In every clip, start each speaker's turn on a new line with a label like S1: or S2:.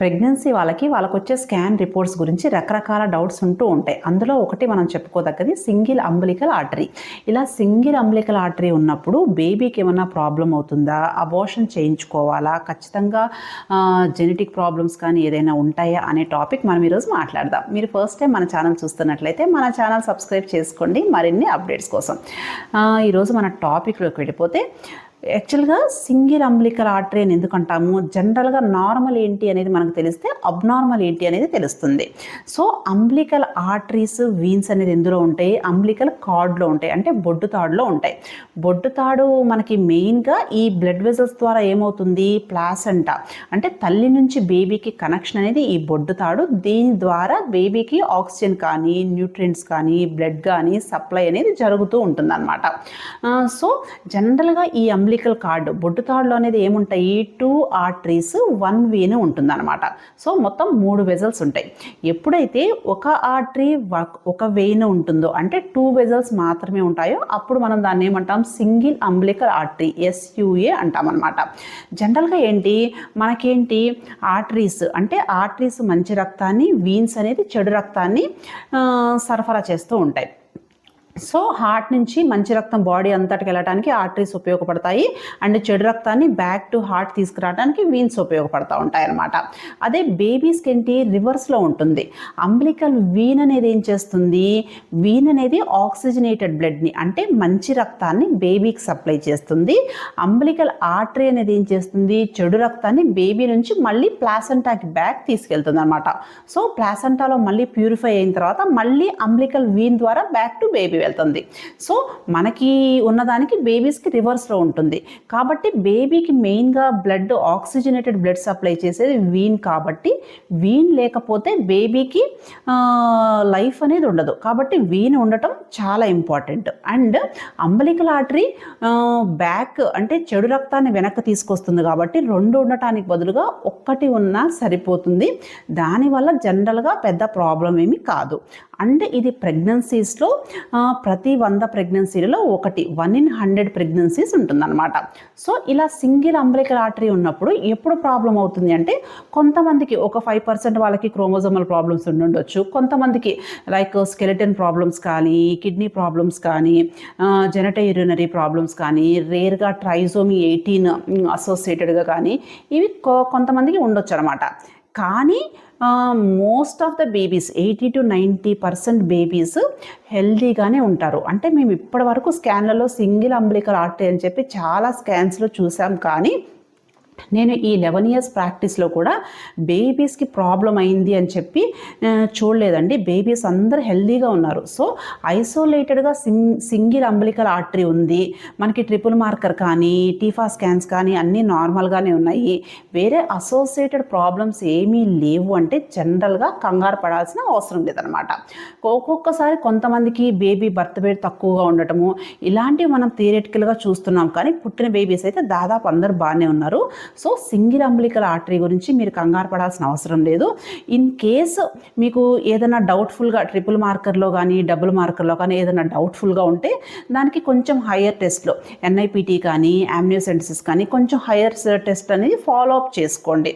S1: Pregnancy వాళ్ళకి వాళ్ళకు వచ్చే స్కాన్ రిపోర్ట్స్ గురించి రకరకాల డౌట్స్ ఉంటూ ఉంటాయి. అందులో ఒకటి మనం చెప్పుకోదగ్గది సింగిల్ అంబలికల్ ఆర్టరీ. ఇలా సింగిల్ అంబలికల్ ఆర్టరీ ఉన్నప్పుడు బేబీకి ఏమైనా ప్రాబ్లం అవుతుందా? అబోషన్ చేయించుకోవాలా? ఖచ్చితంగా జెనెటిక్ ప్రాబ్లమ్స్ కానీ ఏదైనా ఉంటాయా అనే టాపిక్ మనం ఈరోజు మాట్లాడదాం. మీరు ఫస్ట్ టైం మన ఛానల్ చూస్తున్నట్లయితే మన ఛానల్ సబ్స్క్రైబ్ చేసుకోండి. మరిన్ని అప్డేట్స్ కోసం. ఈరోజు మన టాపిక్లోకి వెళ్ళిపోతే యాక్చువల్గా సింగిల్ అంబ్లికల్ ఆర్టరీ అని ఎందుకు అంటాము జనరల్గా నార్మల్ ఏంటి అనేది మనకు తెలిస్తే అబ్నార్మల్ ఏంటి అనేది తెలుస్తుంది. సో అంబ్లికల్ ఆర్టరీస్ వీన్స్ అనేది ఎందులో ఉంటాయి? అంబ్లికల్ కార్డ్లో ఉంటాయి. అంటే బొడ్డు తాడులో ఉంటాయి. బొడ్డు తాడు మనకి మెయిన్గా ఈ బ్లడ్ వెజల్స్ ద్వారా ఏమవుతుంది? ప్లాసెంటా. అంటే తల్లి నుంచి బేబీకి కనెక్షన్ అనేది ఈ బొడ్డు తాడు. దీని ద్వారా బేబీకి ఆక్సిజన్ కానీ న్యూట్రియంట్స్ కానీ బ్లడ్ కానీ సప్లై అనేది జరుగుతూ ఉంటుందన్నమాట. సో జనరల్గా ఈ అంబ్లికల్ కార్డు బొడ్డు తాడులో అనేది ఏముంటాయి? టూ ఆర్టరీస్ వన్ వేను ఉంటుందన్నమాట. సో మొత్తం మూడు వెజల్స్ ఉంటాయి. ఎప్పుడైతే ఒక ఆర్టరీ ఒక వెయిన్ ఉంటుందో అంటే టూ వెజల్స్ మాత్రమే ఉంటాయో అప్పుడు మనం దాన్ని ఏమంటాం? సింగిల్ అంబ్లికల్ ఆర్టరీ ఎస్యుఏ అంటాం అనమాట జనరల్గా ఏంటి? మనకేంటి? ఆర్టరీస్ అంటే ఆర్టరీస్ మంచి రక్తాన్ని వీన్స్ అనేది చెడు రక్తాన్ని సరఫరా చేస్తూ ఉంటాయి. సో హార్ట్ నుంచి మంచి రక్తం బాడీ అంతటికి వెళ్ళడానికి ఆర్టరీస్ ఉపయోగపడతాయి. అండ్ చెడు రక్తాన్ని బ్యాక్ టు హార్ట్ తీసుకురావడానికి వీన్స్ ఉపయోగపడతా ఉంటాయి అన్నమాట. అదే బేబీస్కి ఏంటి రివర్స్లో ఉంటుంది. అంబ్లికల్ వీన్ అనేది ఏం చేస్తుంది? వీన్ అనేది ఆక్సిజనేటెడ్ బ్లడ్ని అంటే మంచి రక్తాన్ని బేబీకి సప్లై చేస్తుంది. అంబ్లికల్ ఆర్టరీ అనేది ఏం చేస్తుంది? చెడు రక్తాన్ని బేబీ నుంచి మళ్ళీ ప్లాసెంటాకి బ్యాక్ తీసుకెళ్తుంది అనమాట సో ప్లాసెంటాలో మళ్ళీ ప్యూరిఫై అయిన తర్వాత మళ్ళీ అంబ్లికల్ వీన్ ద్వారా బ్యాక్ టు బేబీ వెళ్తుంది. సో మనకి ఉన్నదానికి బేబీస్కి రివర్స్లో ఉంటుంది. కాబట్టి బేబీకి మెయిన్గా బ్లడ్ ఆక్సిజనేటెడ్ బ్లడ్ సప్లై చేసేది వీన్ కాబట్టి వీన్ లేకపోతే బేబీకి లైఫ్ అనేది ఉండదు. కాబట్టి వీన్ ఉండటం చాలా important and umbilical artery back అంటే చెడు రక్తాన్ని వెనక్కి తీసుకొస్తుంది కాబట్టి రెండు ఉండటానికి బదులుగా ఒక్కటి ఉన్నా సరిపోతుంది. దానివల్ల జనరల్గా పెద్ద ప్రాబ్లం ఏమి కాదు. అంటే ఇది ప్రెగ్నెన్సీస్లో ప్రతి వంద ప్రెగ్నెన్సీలలో ఒకటి. వన్ ఇన్ హండ్రెడ్ ప్రెగ్నెన్సీస్ ఉంటుందన్నమాట. సో ఇలా సింగిల్ అంబ్రికల్ ఆర్టరీ ఉన్నప్పుడు ఎప్పుడు ప్రాబ్లం అవుతుంది అంటే కొంతమందికి ఒక ఫైవ్ పర్సెంట్ వాళ్ళకి క్రోమోజోమల్ ప్రాబ్లమ్స్ ఉండొచ్చు కొంతమందికి లైక్ స్కెలిటన్ ప్రాబ్లమ్స్ కానీ కిడ్నీ ప్రాబ్లమ్స్ కానీ జెనటై యూరినరీ ప్రాబ్లమ్స్ కానీ రేర్గా ట్రైజోమి ఎయిటీన్ అసోసియేటెడ్గా కానీ ఇవి కొ- కొంతమందికి ఉండొచ్చు అనమాట కానీ most of the babies eighty to ninety percent babies హెల్దీగానే ఉంటారు. అంటే మేము ఇప్పటి వరకు స్కాన్లలో సింగిల్ అంబ్లికల్ ఆర్టరీ అని చెప్పి చాలా స్కాన్స్లో చూసాం కానీ నేను ఈ లెవెన్ ఇయర్స్ ప్రాక్టీస్లో కూడా బేబీస్కి ప్రాబ్లం అయింది అని చెప్పి చూడలేదండి. బేబీస్ అందరు హెల్దీగా ఉన్నారు. సో ఐసోలేటెడ్గా సింగ్ సింగిల్ అంబలికల్ ఆర్టరీ ఉంది. మనకి ట్రిపుల్ మార్కర్ కానీ టీఫా స్కాన్స్ కానీ అన్నీ నార్మల్గానే ఉన్నాయి. వేరే అసోసియేటెడ్ ప్రాబ్లమ్స్ ఏమీ లేవు అంటే జనరల్గా కంగారు పడాల్సిన అవసరం లేదనమాట ఒక్కొక్కసారి కొంతమందికి బేబీ బర్త్ వేట్ తక్కువగా ఉండటము ఇలాంటివి మనం థియరెటికల్గా చూస్తున్నాం. కానీ పుట్టిన బేబీస్ అయితే దాదాపు అందరు బాగానే ఉన్నారు. సో సింగిల్ అంబ్లికల్ ఆర్టరీ గురించి మీరు కంగారు పడాల్సిన అవసరం లేదు. ఇన్ కేసు మీకు ఏదైనా డౌట్ఫుల్గా ట్రిపుల్ మార్కర్లో కానీ డబుల్ మార్కర్లో కానీ ఏదైనా డౌట్ఫుల్గా ఉంటే దానికి కొంచెం హయ్యర్ టెస్ట్లో ఎన్ఐపిటి కానీ యామ్నియోసెంటిసిస్ కానీ కొంచెం హయ్యర్ టెస్ట్ అనేది ఫాలో అప్ చేసుకోండి.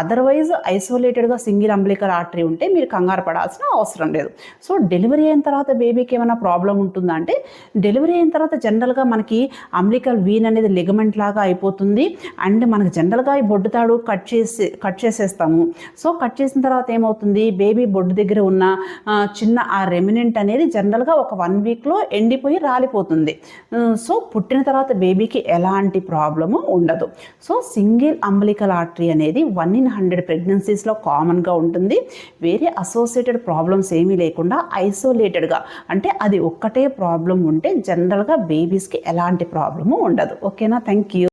S1: అదర్వైజ్ ఐసోలేటెడ్గా సింగిల్ అంబ్లికల్ ఆర్టరీ ఉంటే మీరు కంగారు పడాల్సిన అవసరం లేదు. సో డెలివరీ అయిన తర్వాత బేబీకి ఏమైనా ప్రాబ్లం ఉంటుందా అంటే డెలివరీ అయిన తర్వాత జనరల్గా మనకి అంబ్లికల్ వీన్ అనేది లిగమెంట్ లాగా అయిపోతుంది. అండ్ మనకి జనరల్గా ఈ బొడ్డు తాడు కట్ చేసి కట్ చేసేస్తాము. సో కట్ చేసిన తర్వాత ఏమవుతుంది? బేబీ బొడ్డు దగ్గర ఉన్న చిన్న ఆ రెమినెంట్ అనేది జనరల్గా ఒక వన్ వీక్లో ఎండిపోయి రాలిపోతుంది. సో పుట్టిన తర్వాత బేబీకి ఎలాంటి ప్రాబ్లము ఉండదు. సో సింగిల్ అంబలికల్ ఆర్టరీ అనేది వన్ ఇన్ హండ్రెడ్ ప్రెగ్నెన్సీస్లో కామన్గా ఉంటుంది. వేరే అసోసియేటెడ్ ప్రాబ్లమ్స్ ఏమీ లేకుండా ఐసోలేటెడ్గా అంటే అది ఒక్కటే ప్రాబ్లం ఉంటే జనరల్గా బేబీస్కి ఎలాంటి ప్రాబ్లము ఉండదు. ఓకేనా? Thank you